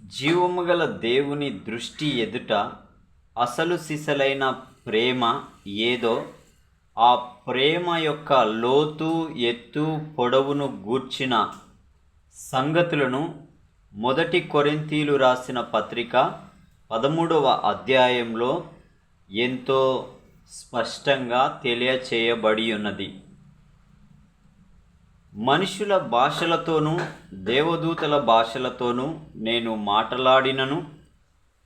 జీవము గల దేవుని దృష్టి ఎదుట అసలు సిసలైన ప్రేమ ఏదో ఆ ప్రేమ యొక్క లోతు ఎత్తు పొడవును గూర్చిన సంగతులను మొదటి కొరింతీలు రాసిన పత్రిక పదమూడవ అధ్యాయంలో ఎంతో స్పష్టంగా తెలియచేయబడి ఉన్నది మనుషుల భాషలతోనూ దేవదూతల భాషలతోనూ నేను మాట్లాడినను.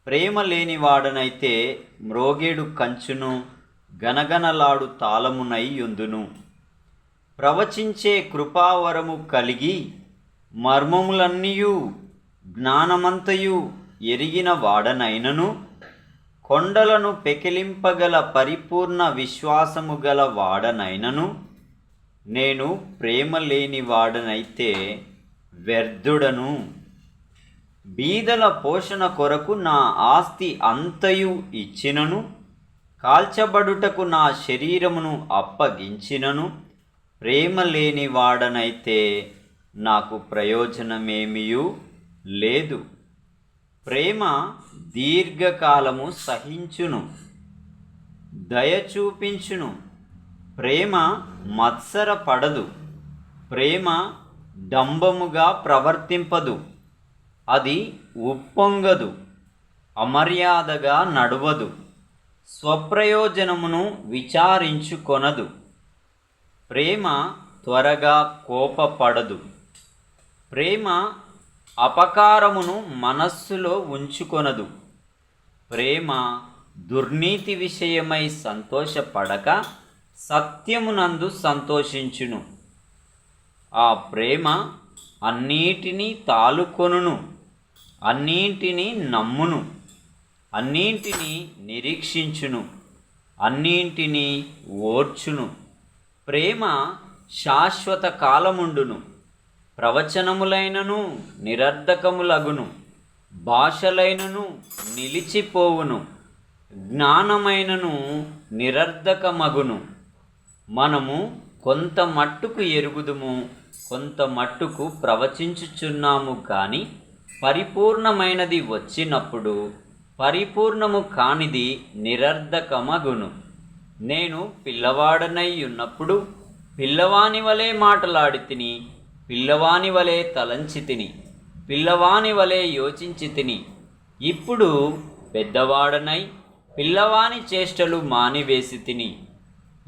ప్రేమ లేనివాడనైతే మ్రోగేడు కంచును గనగనలాడు తాళమునై యుందును. ప్రవచించే కృపావరము కలిగి మర్మములన్నీయు జ్ఞానమంతయు ఎరిగిన వాడనైనను. కొండలను పెకిలింపగల పరిపూర్ణ విశ్వాసము గల వాడనైనను. నేను ప్రేమ లేని వాడనైతే వ్యర్థుడను. బీదల పోషణ కొరకు నా ఆస్తి అంతయు ఇచ్చినను. కాల్చబడుటకు నా శరీరమును అప్పగించినను. ప్రేమ లేని వాడనైతే నాకు ప్రయోజనమేమియూ లేదు. ప్రేమ దీర్ఘకాలము సహించును. దయ చూపించును. ప్రేమ మత్సర పడదు ప్రేమ డంబముగా ప్రవర్తింపదు. అది ఉప్పొంగదు. అమర్యాదగా నడవదు. స్వప్రయోజనమును విచారించుకొనదు. ప్రేమ త్వరగా కోపపడదు. ప్రేమ అపకారమును మనస్సులో ఉంచుకొనదు. ప్రేమ దుర్నీతి విషయమై సంతోషపడక సత్యమునందు సంతోషించును. ఆ ప్రేమ అన్నిటినీ తాలుకొనును అన్నింటినీ నమ్మును అన్నింటినీ నిరీక్షించును అన్నింటినీ ఓర్చును. ప్రేమ శాశ్వత కాలముండును ప్రవచనములైనను నిరర్ధకములగును భాషలైనను నిలిచిపోవును జ్ఞానమైనను నిరర్ధకమగును. మనము కొంత మట్టుకు ఎరుగుదుము కొంత మట్టుకు ప్రవచించుచున్నాము కానీ పరిపూర్ణమైనది వచ్చినప్పుడు పరిపూర్ణము కానిది నిరర్ధకమగును. నేను పిల్లవాడనై ఉన్నప్పుడు పిల్లవాని వలె మాటలాడి తిని పిల్లవాని వలె తలంచి తిని పిల్లవాని వలె యోచించి తిని. ఇప్పుడు పెద్దవాడనై పిల్లవాని చేష్టలు మానివేసి తిని.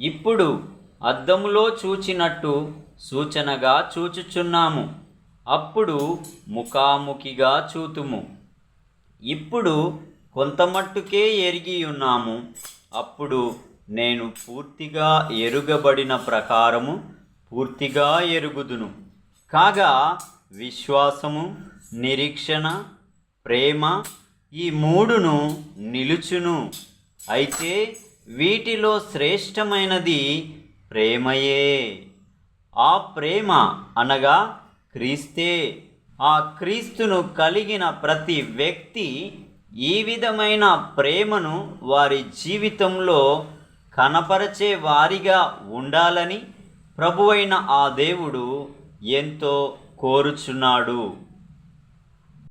ఇప్పుడు అద్దములో చూచినట్టు సూచనగా చూచుచున్నాము. అప్పుడు ముఖాముఖిగా చూతుము. ఇప్పుడు కొంతమట్టుకే ఎరిగి ఉన్నాము అప్పుడు నేను పూర్తిగా ఎరుగబడిన ప్రకారము పూర్తిగా ఎరుగుదును. కాగా విశ్వాసము నిరీక్షణ ప్రేమ ఈ మూడును నిలుచును. అయితే వీటిలో శ్రేష్టమైనది ప్రేమయే. ఆ ప్రేమ అనగా క్రీస్తే. ఆ క్రీస్తును కలిగిన ప్రతి వ్యక్తి ఈ విధమైన ప్రేమను వారి జీవితంలో కనపరచే వారిగా ఉండాలని ప్రభువైన ఆ దేవుడు ఎంతో కోరుచున్నాడు.